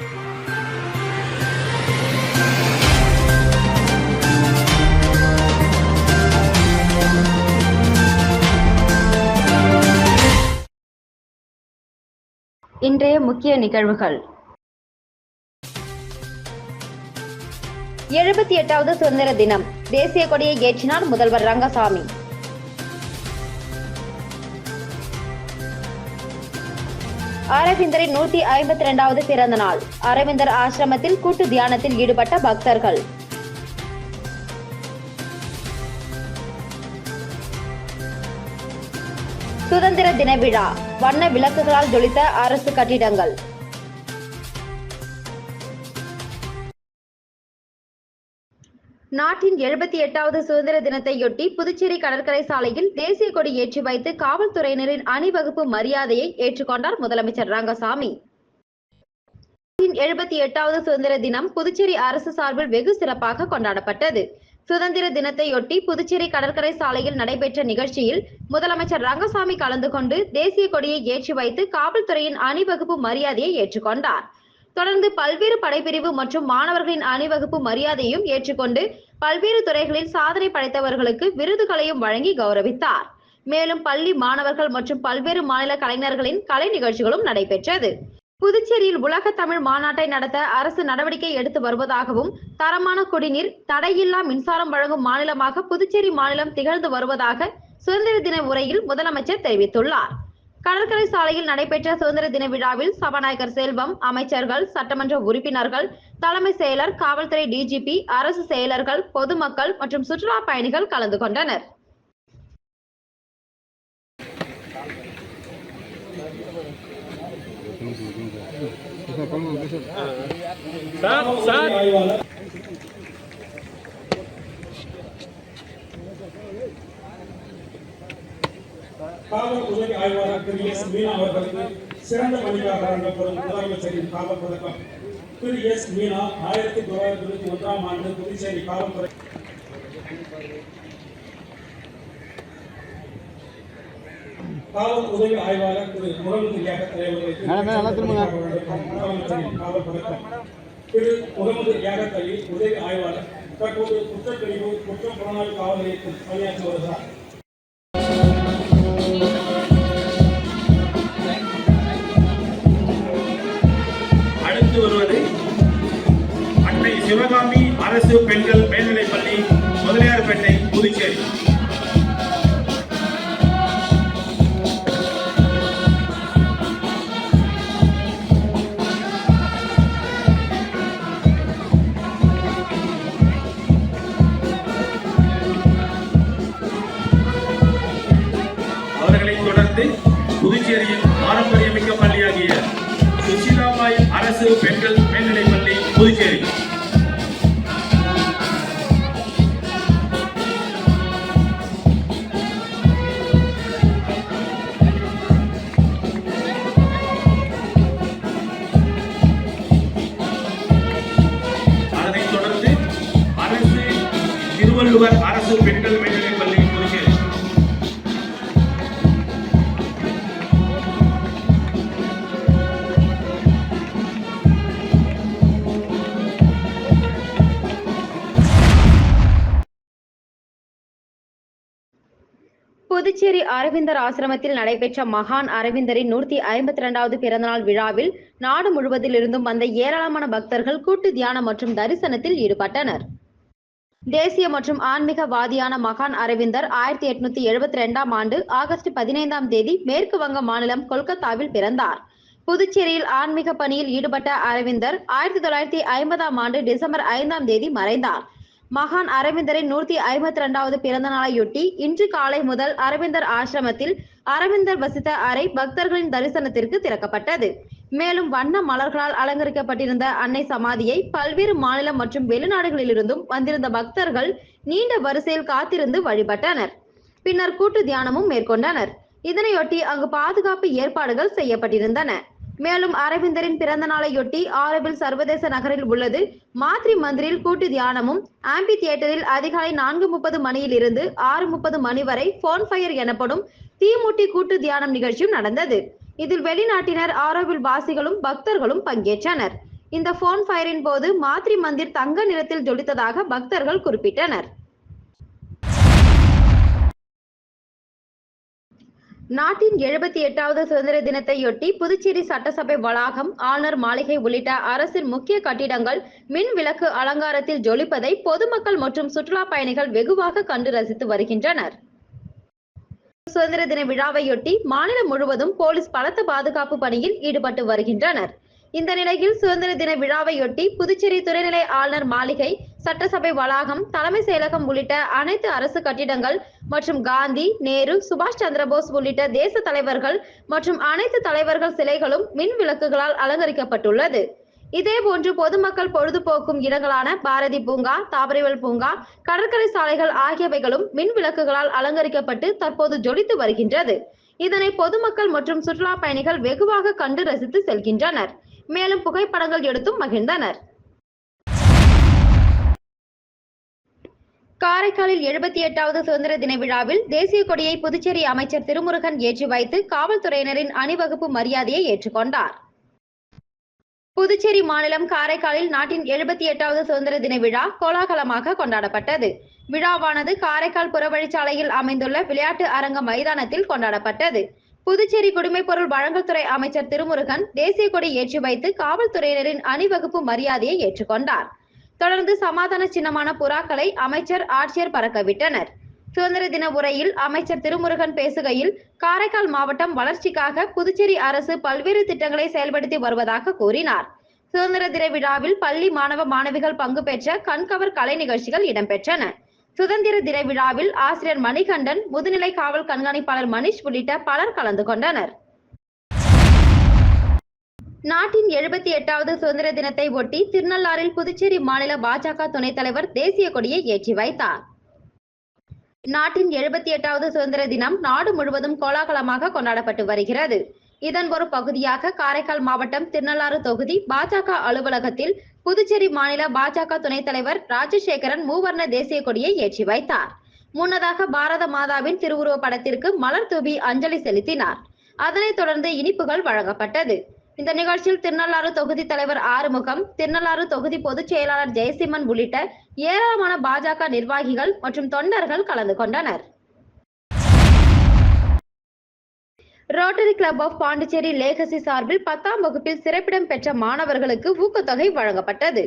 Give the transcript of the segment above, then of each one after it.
இன்றைய முக்கிய நிகழ்வுகள். எழுபத்தி எட்டாவது சுதந்திர தினம். தேசிய கொடியை ஏற்றினார் முதல்வர் ரங்கசாமி. அரவிந்தரின் நூற்றி ஐம்பத்தி இரண்டாவது பிறந்த நாள். அரவிந்தர் ஆசிரமத்தில் கூட்டு தியானத்தில் ஈடுபட்ட பக்தர்கள். சுதந்திர தின விழா. வண்ண விளக்குகளால் ஜொலித்த அரசு கட்டிடங்கள். நாட்டின் எழுபத்தி எட்டாவது சுதந்திர தினத்தையொட்டி புதுச்சேரி கடற்கரை சாலையில் தேசிய கொடி ஏற்றி வைத்து காவல்துறையினரின் அணிவகுப்பு மரியாதையை ஏற்றுக்கொண்டார் முதலமைச்சர் ரங்கசாமி. நாட்டின் எழுபத்தி எட்டாவது சுதந்திர தினம் புதுச்சேரி அரசு சார்பில் வெகு சிறப்பாக கொண்டாடப்பட்டது. சுதந்திர தினத்தையொட்டி புதுச்சேரி கடற்கரை சாலையில் நடைபெற்ற நிகழ்ச்சியில் முதலமைச்சர் ரங்கசாமி கலந்து கொண்டு தேசிய கொடியை ஏற்றி வைத்து காவல்துறையின் அணிவகுப்பு மரியாதையை ஏற்றுக்கொண்டார். தொடர்ந்து பல்வேறு படைப்பிரிவு மற்றும் மாணவர்களின் அணிவகுப்பு மரியாதையும் ஏற்றுக்கொண்டு பல்வேறு துறைகளில் சாதனை படைத்தவர்களுக்கு விருதுகளையும் வழங்கி கௌரவித்தார். மேலும் பள்ளி மாணவர்கள் மற்றும் பல்வேறு மாநில கலைஞர்களின் கலை நிகழ்ச்சிகளும் நடைபெற்றது. புதுச்சேரியில் உலக தமிழ் மாநாட்டை நடத்த அரசு நடவடிக்கை எடுத்து வருவதாகவும் தரமான குடிநீர் தடையில்லா மின்சாரம் வழங்கும் மாநிலமாக புதுச்சேரி மாநிலம் திகழ்ந்து வருவதாக சுதந்திர தின உரையில் முதலமைச்சர் தெரிவித்துள்ளார். கடற்கரை சாலையில் நடைபெற்ற சுதந்திர தின விழாவில் சபாநாயகர் செல்வம் அமைச்சர்கள் சட்டமன்ற உறுப்பினர்கள் தலைமை செயலர் காவல்துறை டிஜிபி அரசு செயலர்கள் பொதுமக்கள் மற்றும் சுற்றுலா பயணிகள் கலந்து கொண்டனர். Sir sir. காவல் உதவி ஆய்வாளர் திரு எஸ் மீனா அவர்களுக்கு சிறந்த பணிக்காக வழங்கப்படும் முதலமைச்சரின் காவல் பதக்கம் திரு எஸ் மீனா ஆயிரத்தி தொள்ளாயிரத்தி தொண்ணூத்தி ஒன்றாம் ஆண்டு புதுச்சேரி காவல்துறை காவல் உதவி ஆய்வாளர் திரு முகமது யாகத் வழங்கப்படும் முதலமைச்சரின் காவல் பதக்கம் திரு முகமது யாகத் அலி உதவி ஆய்வாளர் தற்போது குற்றப்பிரிவு குற்றம் புலனாய்வு காவல் நிலையத்தில் பணியாற்றி வருகிறார். அரசு பெண்கள் மேல்நிலைப் பள்ளி முதலியார்பேட்டை புதுச்சேரி திருவள்ளுவர் அரசு பெண்கள் மேல்நிலைப் பள்ளி புதுச்சேரி புதுச்சேரி அரவிந்தர் ஆசிரமத்தில் நடைபெற்ற மகான் அரவிந்தரின் நூற்றி ஐம்பத்தி இரண்டாவது பிறந்தநாள் விழாவில் நாடு முழுவதிலிருந்தும் வந்த ஏராளமான பக்தர்கள் கூட்டு தியானம் மற்றும் தரிசனத்தில் ஈடுபட்டனர். தேசிய மற்றும் ஆன்மீகவாதியான மகான் அரவிந்தர் ஆயிரத்தி எட்நூத்தி எழுபத்தி ரெண்டாம் ஆண்டு ஆகஸ்ட் பதினைந்தாம் தேதி மேற்கு வங்க மாநிலம் கொல்கத்தாவில் பிறந்தார். புதுச்சேரியில் ஆன்மீக பணியில் ஈடுபட்ட அரவிந்தர் ஆயிரத்தி தொள்ளாயிரத்தி ஐம்பதாம் ஆண்டு டிசம்பர் ஐந்தாம் தேதி மறைந்தார். மகான் அரவிந்தரின் நூற்றி ஐம்பத்தி இரண்டாவது பிறந்த நாளையொட்டி இன்று காலை முதல் அரவிந்தர் ஆசிரமத்தில் அரவிந்தர் வசித்த அறை பக்தர்களின் தரிசனத்திற்கு திறக்கப்பட்டது. மேலும் வண்ண மலர்களால் அலங்கரிக்கப்பட்டிருந்த அன்னை சமாதியை பல்வேறு மாநிலம் மற்றும் வெளிநாடுகளிலிருந்தும் வந்திருந்த பக்தர்கள் நீண்ட வரிசையில் காத்திருந்து வழிபட்டனர். பின்னர் கூட்டு தியானமும் மேற்கொண்டனர். இதனையொட்டி அங்கு பாதுகாப்பு ஏற்பாடுகள் செய்யப்பட்டிருந்தன. மேலும் அரவிந்தரின் பிறந்த நாளையொட்டி ஆரவில் சர்வதேச நகரில் உள்ளது. மாத்ரி மந்திரில் கூட்டு தியானமும் ஆம்பி தியேட்டரில் அதிகாலை நான்கு முப்பது மணியில் இருந்து ஆறு முப்பது மணி வரை போன் ஃபயர் எனப்படும் தீமூட்டி கூட்டு தியானம் நிகழ்ச்சியும் நடந்தது. இதில் வெளிநாட்டினர் ஆரோவில் வாசிகளும் பக்தர்களும் பங்கேற்றனர். இந்த போன் ஃபயரின் போது மாத்ரி மந்திர் தங்க நிறத்தில் ஜொலித்ததாக பக்தர்கள் குறிப்பிட்டனர். நாட்டின் எழுபத்தி எட்டாவது சுதந்திர தினத்தையொட்டி புதுச்சேரி சட்டசபை வளாகம் ஆளுநர் மாளிகை உள்ளிட்ட அரசின் முக்கிய கட்டிடங்கள் மின் விளக்கு அலங்காரத்தில் ஜொலிப்பதை பொதுமக்கள் மற்றும் சுற்றுலா பயணிகள் வெகுவாக கண்டு ரசித்து வருகின்றனர். சுதந்திர தின விழாவையொட்டி மாநிலம் முழுவதும் போலீஸ் பலத்த பாதுகாப்பு பணியில் ஈடுபட்டு வருகின்றனர். இந்த நிலையில் சுதந்திர தின விழாவையொட்டி புதுச்சேரி துணைநிலை ஆளுநர் மாளிகை சட்டசபை வளாகம் தலைமை செயலகம் உள்ளிட்ட அனைத்து அரசு கட்டிடங்கள் மற்றும் காந்தி நேரு சுபாஷ் சந்திரபோஸ் உள்ளிட்ட தேச தலைவர்கள் மற்றும் அனைத்து தலைவர்கள் சிலைகளும் மின் விளக்குகளால் அலங்கரிக்கப்பட்டுள்ளது. இதேபோன்று பொதுமக்கள் பொழுதுபோக்கும் இடங்களான பாரதி பூங்கா தாவரவியல் பூங்கா கடற்கரை சாலைகள் ஆகியவைகளும் மின் விளக்குகளால் அலங்கரிக்கப்பட்டு தற்போது ஜொலித்து வருகின்றது. இதனை பொதுமக்கள் மற்றும் சுற்றுலா பயணிகள் வெகுவாக கண்டு ரசித்து செல்கின்றனர். மேலும் புகைப்படங்கள் எடுத்தும் மகிழ்ந்தனர். காரைக்காலில் எழுபத்தி எட்டாவது சுதந்திர தின விழாவில் தேசிய கொடியை புதுச்சேரி அமைச்சர் திருமுருகன் ஏற்றி வைத்து காவல்துறையினரின் அணிவகுப்பு மரியாதையை ஏற்றுக்கொண்டார். புதுச்சேரி மாநிலம் காரைக்காலில் நாட்டின் எழுபத்தி எட்டாவது சுதந்திர தின விழா கோலாகலமாக கொண்டாடப்பட்டது. விழாவானது காரைக்கால் புறவழிச்சாலையில் அமைந்துள்ள விளையாட்டு அரங்க மைதானத்தில் கொண்டாடப்பட்டது. புதுச்சேரி குடிமைப்பொருள் வழங்கல் துறை அமைச்சர் திருமுருகன் தேசிய கொடி ஏற்றி வைத்து காவல்துறையினரின் அணிவகுப்பு மரியாதையை ஏற்றுக்கொண்டார். தொடர்ந்து சமாதான சின்னமான புறாக்களை அமைச்சர் ஆட்சியர் பறக்கவிட்டனர். சுதந்திர தின உரையில் அமைச்சர் திருமுருகன் பேசுகையில் காரைக்கால் மாவட்டம் வளர்ச்சிக்காக புதுச்சேரி அரசு பல்வேறு திட்டங்களை செயல்படுத்தி வருவதாக கூறினார். சுதந்திர தின விழாவில் பள்ளி மாணவ மாணவிகள் பங்கு பெற்ற கண்கவர் கலை நிகழ்ச்சிகள் இடம்பெற்றன. சுதந்திர தின விழாவில் ஆசிரியர் மணிகண்டன் முதுநிலை காவல் கண்காணிப்பாளர் மணிஷ் உள்ளிட்ட பலர் கலந்து கொண்டனர். நாட்டின் எழுபத்தி எட்டாவது சுதந்திர தினத்தை ஒட்டி திருநள்ளாறில் புதுச்சேரி மாநில பாஜக துணைத் தலைவர் தேசிய கொடியை ஏற்றி வைத்தார். நாட்டின் எழுபத்தி எட்டாவது சுதந்திர தினம் நாடு முழுவதும் கோலாகலமாக கொண்டாடப்பட்டு வருகிறது. இதன் ஒரு பகுதியாக காரைக்கால் மாவட்டம் திருநள்ளாறு தொகுதி பாஜக அலுவலகத்தில் புதுச்சேரி மாநில பாஜக துணைத் தலைவர் ராஜசேகரன் மூவர்ண தேசிய கொடியை ஏற்றி வைத்தார். முன்னதாக பாரத மாதாவின் திருவுருவ படத்திற்கு மலர் தூவி அஞ்சலி செலுத்தினார். அதனைத் தொடர்ந்து இனிப்புகள் வழங்கப்பட்டது. இந்த நிகழ்ச்சியில் திருநள்ளாறு தொகுதி தலைவர் ஆறுமுகம் திருநள்ளாறு தொகுதி பொதுச் செயலாளர் ஜெயசிம்மன் உள்ளிட்ட ஏராளமான பாஜக நிர்வாகிகள் மற்றும் தொண்டர்கள் கலந்து கொண்டனர். Rotary Club of Pondicherry Legacy சார்பில் பத்தாம் வகுப்பில் சிறப்பிடம் பெற்ற மாணவர்களுக்கு ஊக்கத்தொகை வழங்கப்பட்டது.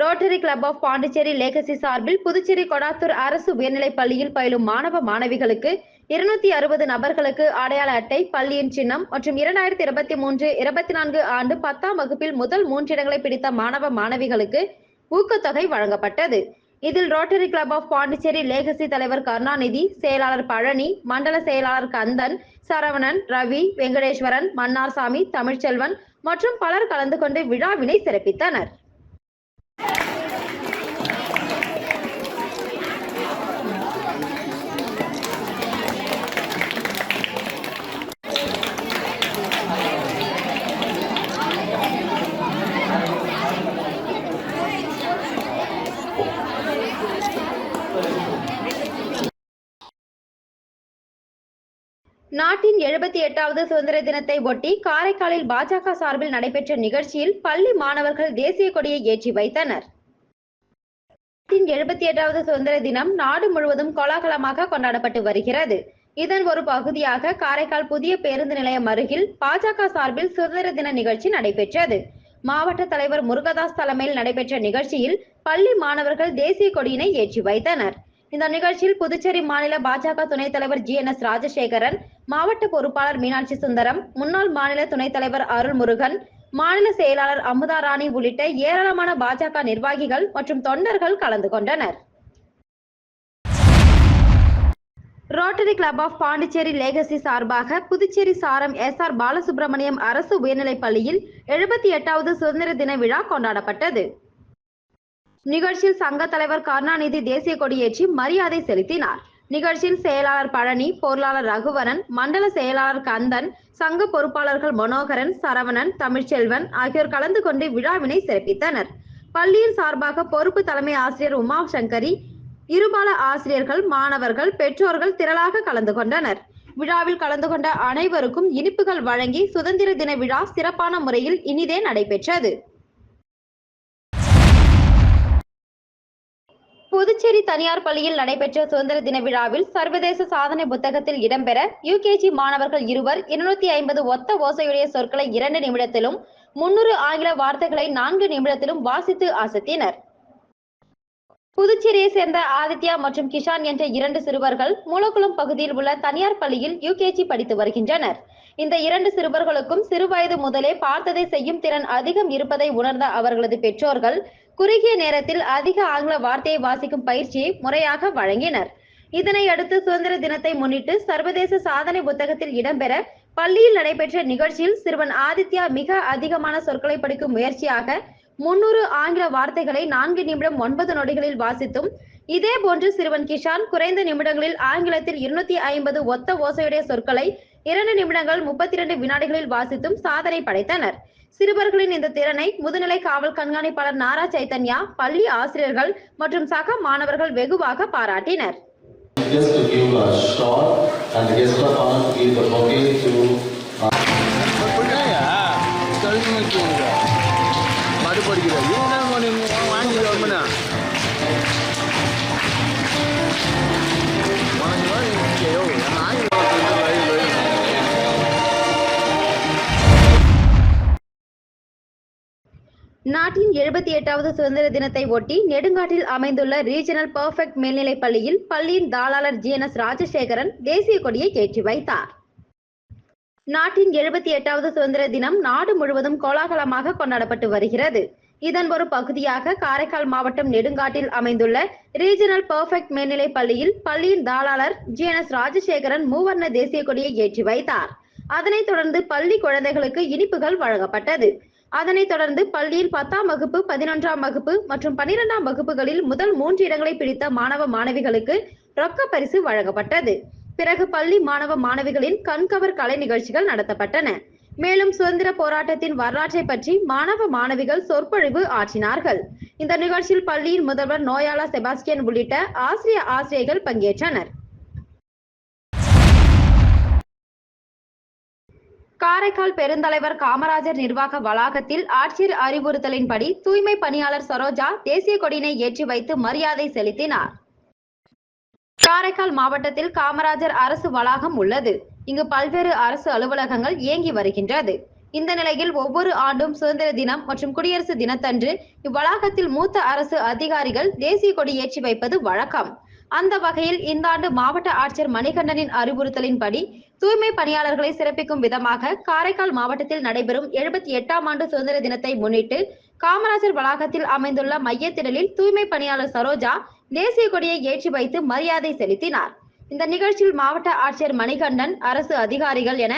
Rotary Club of Pondicherry Legacy சார்பில் புதுச்சேரி கொடாத்தூர் அரசு உயர்நிலைப் பள்ளியில் பயிலும் மாணவ மாணவிகளுக்கு இருநூத்தி அறுபது நபர்களுக்கு அடையாள அட்டை பள்ளியின் சின்னம் மற்றும் இரண்டாயிரத்தி இருபத்தி மூன்று இருபத்தி நான்கு ஆண்டு பத்தாம் வகுப்பில் முதல் மூன்றிடங்களை பிடித்த மாணவ மாணவிகளுக்கு ஊக்கத்தொகை வழங்கப்பட்டது. இதில் Rotary Club of Pondicherry Legacy தலைவர் கருணாநிதி செயலாளர் பழனி மண்டல செயலாளர் கந்தன் சரவணன் ரவி வெங்கடேஸ்வரன் மன்னார்சாமி தமிழ்ச்செல்வன் மற்றும் பலர் கலந்து கொண்டு விழாவினை சிறப்பித்தனர். நாட்டின் எழுபத்தி எட்டாவது சுதந்திர தினத்தை ஒட்டி காரைக்காலில் பாஜக சார்பில் நடைபெற்ற நிகழ்ச்சியில் பள்ளி மாணவர்கள் தேசிய கொடியை ஏற்றி வைத்தனர். நாட்டின் எழுபத்தி எட்டாவது சுதந்திர தினம் நாடு முழுவதும் கோலாகலமாக கொண்டாடப்பட்டு வருகிறது. இதன் ஒரு பகுதியாக காரைக்கால் புதிய பேருந்து நிலையம் அருகில் பாஜக சார்பில் சுதந்திர தின நிகழ்ச்சி நடைபெற்றது. மாவட்ட தலைவர் முருகதாஸ் தலைமையில் நடைபெற்ற நிகழ்ச்சியில் பள்ளி மாணவர்கள் தேசிய கொடியினை ஏற்றி வைத்தனர். இந்த நிகழ்ச்சியில் புதுச்சேரி மாநில பாஜக துணைத் தலைவர் ஜி என் எஸ் ராஜசேகரன் மாவட்ட பொறுப்பாளர் மீனாட்சி சுந்தரம் முன்னாள் மாநில துணைத் தலைவர் அருள்முருகன் மாநில செயலாளர் அமுதா ராணி உள்ளிட்ட ஏராளமான பாஜக நிர்வாகிகள் மற்றும் தொண்டர்கள் கலந்து கொண்டனர். Rotary Club of Pondicherry Legacy சார்பாக புதுச்சேரி சாரம் எஸ் ஆர் பாலசுப்ரமணியம் அரசு உயர்நிலைப் பள்ளியில் எழுபத்தி எட்டாவது சுதந்திர தின விழா கொண்டாடப்பட்டது. நிகழ்ச்சியில் சங்க தலைவர் கருணாநிதி தேசிய கொடியேற்றி மரியாதை செலுத்தினார். நிகழ்ச்சியில் செயலாளர் பழனி பொருளாளர் ரகுவரன் மண்டல செயலாளர் கந்தன் சங்க பொறுப்பாளர்கள் மனோகரன் சரவணன் தமிழ்ச்செல்வன் ஆகியோர் கலந்து கொண்டு விழாவினை சிறப்பித்தனர். பள்ளியின் சார்பாக பொறுப்பு தலைமை ஆசிரியர் உமா சங்கரி இருபால ஆசிரியர்கள் மாணவர்கள் பெற்றோர்கள் திரளாக கலந்து கொண்டனர். விழாவில் கலந்து கொண்ட அனைவருக்கும் இனிப்புகள் வழங்கி சுதந்திர தின விழா சிறப்பான முறையில் இனிதே நடைபெற்றது. புதுச்சேரி தனியார் பள்ளியில் நடைபெற்ற சுதந்திர தின விழாவில் சர்வதேச சாதனை புத்தகத்தில் இடம்பெற யுகேஜி மாணவர்கள் இருவர் இருநூத்தி ஐம்பது ஒத்த ஓசையுடைய சொற்களை இரண்டு நிமிடத்திலும் முன்னூறு ஆங்கில வார்த்தைகளை நான்கு நிமிடத்திலும் வாசித்து அசத்தினர். புதுச்சேரியை சேர்ந்த ஆதித்யா மற்றும் கிஷான் என்ற இரண்டு சிறுவர்கள் மூலக்குளம் பகுதியில் உள்ள தனியார் பள்ளியில் யுகேஜி படித்து வருகின்றனர். இந்த இரண்டு சிறுவர்களுக்கும் சிறுவயது முதலே பார்த்ததை செய்யும் திறன் அதிகம் இருப்பதை உணர்ந்த அவர்களது பெற்றோர்கள் குறுகிய நேரத்தில் அதிக ஆங்கில வார்த்தையை வாசிக்கும் பயிற்சியை முறையாக வழங்கினர். இதனை அடுத்து சுதந்திர தினத்தை முன்னிட்டு சர்வதேச சாதனை புத்தகத்தில் இடம்பெற பள்ளியில் நடைபெற்ற நிகழ்ச்சியில் சிறுவன் ஆதித்யா மிக அதிகமான சொற்களை படிக்கும் முயற்சியாக முன்னூறு ஆங்கில வார்த்தைகளை நான்கு நிமிடம் ஒன்பது நொடிகளில் வாசித்தும் இதே போன்று சிறுவன் கிஷான் குறைந்த நிமிடங்களில் ஆங்கிலத்தில் இருநூத்தி ஐம்பது ஒத்த ஓசையுடைய சொற்களை இரண்டு நிமிடங்கள் முப்பத்தி இரண்டு வினாடிகளில் வாசித்தும் சாதனை படைத்தனர். சிறுவர்களின் இந்த திறனை முதுநிலை காவல் கண்காணிப்பாளர் நாரா சைத்தன்யா பள்ளி ஆசிரியர்கள் மற்றும் சக மாணவர்கள் வெகுவாக பாராட்டினர். Just நாட்டின் எழுபத்தி எட்டாவது சுதந்திர தினத்தை ஒட்டி நெடுங்காட்டில் அமைந்துள்ள ரீஜனல் பர்ஃபெக்ட் மேல்நிலைப் பள்ளியில் பள்ளியின் தாளாளர் ஜி என் எஸ் ராஜசேகரன் தேசிய கொடியை ஏற்றி வைத்தார். நாட்டின் எழுபத்தி எட்டாவது சுதந்திர தினம் நாடு முழுவதும் கோலாகலமாக கொண்டாடப்பட்டு வருகிறது. இதன் ஒரு பகுதியாக காரைக்கால் மாவட்டம் நெடுங்காட்டில் அமைந்துள்ள ரீஜனல் பர்ஃபெக்ட் மேல்நிலைப் பள்ளியில் பள்ளியின் தாளாளர் ஜி என் எஸ் ராஜசேகரன் மூவர்ண தேசிய கொடியை ஏற்றி வைத்தார். அதனைத் தொடர்ந்து பள்ளி குழந்தைகளுக்கு இனிப்புகள் வழங்கப்பட்டது. அதனைத் தொடர்ந்து பள்ளியில் பத்தாம் வகுப்பு பதினொன்றாம் வகுப்பு மற்றும் பனிரெண்டாம் வகுப்புகளில் முதல் மூன்று இடங்களை பிடித்த மாணவ மாணவிகளுக்கு ரொக்க பரிசு வழங்கப்பட்டது. பிறகு பள்ளி மாணவ மாணவிகளின் கண்கவர் கலை நிகழ்ச்சிகள் நடத்தப்பட்டன. மேலும் சுதந்திர போராட்டத்தின் வரலாற்றை பற்றி மாணவ மாணவிகள் சொற்பொழிவு ஆற்றினார்கள். இந்த நிகழ்ச்சியில் பள்ளியின் முதல்வர் நோயாளா செபாஸ்டியன் உள்ளிட்ட ஆசிரிய ஆசிரியர்கள் பங்கேற்றனர். காரைக்கால் பெருந்தலைவர் காமராஜர் நிர்வாக வளாகத்தில் ஆட்சியர் அறிவுறுத்தலின்படி தூய்மை பணியாளர் சரோஜா தேசிய கொடியினை ஏற்றி வைத்து மரியாதை செலுத்தினார். காரைக்கால் மாவட்டத்தில் காமராஜர் அரசு வளாகம் உள்ளது. இங்கு பல்வேறு அரசு அலுவலகங்கள் இயங்கி வருகின்றது. இந்த நிலையில் ஒவ்வொரு ஆண்டும் சுதந்திர தினம் மற்றும் குடியரசு தினத்தன்று இவ்வளாகத்தில் மூத்த அரசு அதிகாரிகள் தேசிய கொடி ஏற்றி வைப்பது வழக்கம். அந்த வகையில் இந்த ஆண்டு மாவட்ட ஆட்சியர் மணிகண்டனின் அறிவுறுத்தலின்படி தூய்மை பணியாளர்களை சிறப்பிக்கும் விதமாக காரைக்கால் மாவட்டத்தில் நடைபெறும் எழுபத்தி எட்டாம் ஆண்டு சுதந்திர தினத்தை முன்னிட்டு காமராஜர் வளாகத்தில் அமைந்துள்ள மையத்திடலில் தூய்மை பணியாளர் சரோஜா தேசிய கொடியை ஏற்றி வைத்து மரியாதை செலுத்தினார். இந்த நிகழ்ச்சியில் மாவட்ட ஆட்சியர் மணிகண்டன் அரசு அதிகாரிகள் என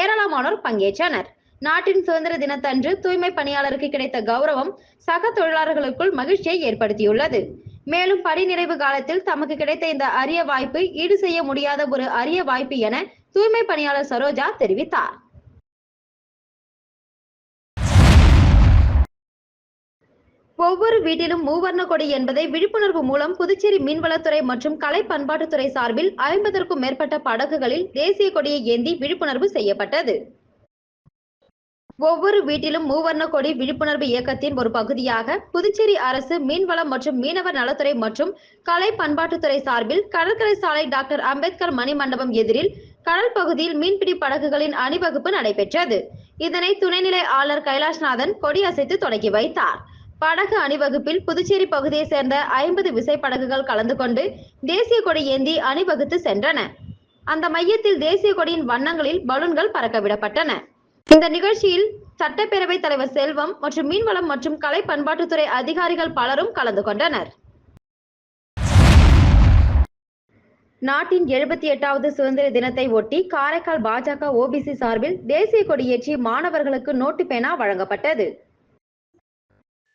ஏராளமானோர் பங்கேற்றனர். நாட்டின் சுதந்திர தினத்தன்று தூய்மை பணியாளருக்கு கிடைத்த கௌரவம் சக தொழிலாளர்களுக்குள் மகிழ்ச்சியை ஏற்படுத்தியுள்ளது. மேலும் பணி நிறைவு காலத்தில் தமக்கு கிடைத்த இந்த அரிய வாய்ப்பு ஈடு செய்ய முடியாத ஒரு அரிய வாய்ப்பு என தூய்மை பணியாளர் சரோஜா தெரிவித்தார். ஒவ்வொரு வீட்டிலும் மூவர்ண கொடி என்பதை விழிப்புணர்வு மூலம் புதுச்சேரி மீன்வளத்துறை மற்றும் கலை பண்பாட்டுத்துறை சார்பில் ஐம்பதற்கும் மேற்பட்ட படகுகளில் தேசிய கொடியை ஏந்தி விழிப்புணர்வு செய்யப்பட்டது. ஒவ்வொரு வீட்டிலும் மூவர்ண கொடி விழிப்புணர்வு இயக்கத்தின் ஒரு பகுதியாக புதுச்சேரி அரசு மீன்வளம் மற்றும் மீனவர் நலத்துறை மற்றும் கலை பண்பாட்டுத்துறை சார்பில் கடற்கரை சாலை டாக்டர் அம்பேத்கர் மணிமண்டபம் எதிரில் கடல் பகுதியில் மீன்பிடி படகுகளின் அணிவகுப்பு நடைபெற்றது. இதனை துணைநிலை ஆளுநர் கைலாஷ்நாதன் கொடியசைத்து தொடங்கி வைத்தார். படகு அணிவகுப்பில் புதுச்சேரி பகுதியைச் சேர்ந்த ஐம்பது விசைப்படகுகள் கலந்து கொண்டு தேசிய கொடி ஏந்தி அணிவகுத்து சென்றன. அந்த மையத்தில் தேசிய கொடியின் வண்ணங்களில் பலூன்கள் பறக்க விடப்பட்டன இந்த நிகழ்ச்சியில் சட்டப்பேரவைத் தலைவர் செல்வம் மற்றும் மீன்வளம் மற்றும் கலை பண்பாட்டுத்துறை அதிகாரிகள் பலரும் கலந்து கொண்டனர். நாட்டின் எழுபத்தி எட்டாவது சுதந்திர தினத்தை ஒட்டி காரைக்கால் பாஜக ஓபிசி சார்பில் தேசிய கொடியேற்றி மாணவர்களுக்கு நோட்டு பேனா வழங்கப்பட்டது.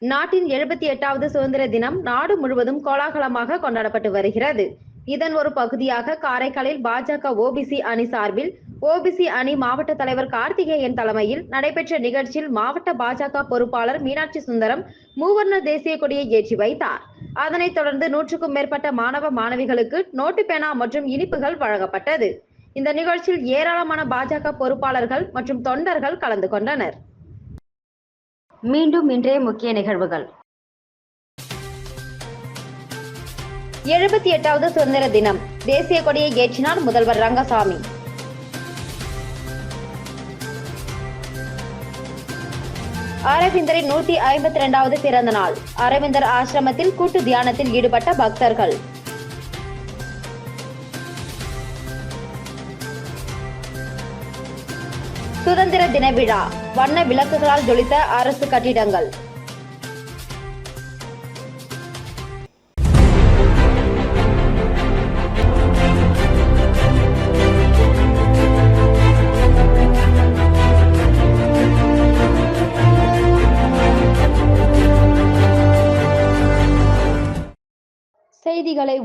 நாட்டின் எழுபத்தி எட்டாவது சுதந்திர தினம் நாடு முழுவதும் கோலாகலமாக கொண்டாடப்பட்டு வருகிறது. இதன் ஒரு பகுதியாக காரைக்காலில் பாஜக ஓபிசி அணி சார்பில் ஓபிசி அணி மாவட்ட தலைவர் கார்த்திகேயன் தலைமையில் நடைபெற்ற நிகழ்ச்சியில் மாவட்ட பாஜக பொறுப்பாளர் மீனாட்சி சுந்தரம் மூவர்ண தேசிய கொடியை ஏற்றி வைத்தார். அதனைத் தொடர்ந்து நூற்றுக்கும் மேற்பட்ட மாணவ மாணவிகளுக்கு நோட்டு பேனா மற்றும் இனிப்புகள் வழங்கப்பட்டது. இந்த நிகழ்ச்சியில் ஏராளமான பாஜக பொறுப்பாளர்கள் மற்றும் தொண்டர்கள் கலந்து கொண்டனர். மீண்டும் இன்றைய முக்கிய நிகழ்வுகள். எழுபத்தி எட்டாவது சுதந்திர தினம். தேசிய கொடியை ஏற்றினார் முதல்வர் ரங்கசாமி. அரவிந்தரின் நூத்தி ஐம்பத்தி இரண்டாவது பிறந்த நாள். அரவிந்தர் ஆசிரமத்தில் கூட்டு தியானத்தில் ஈடுபட்ட பக்தர்கள். சுதந்திர தின விழா. வண்ண விளக்குகளால் ஜொலித்த அரசு கட்டிடங்கள்.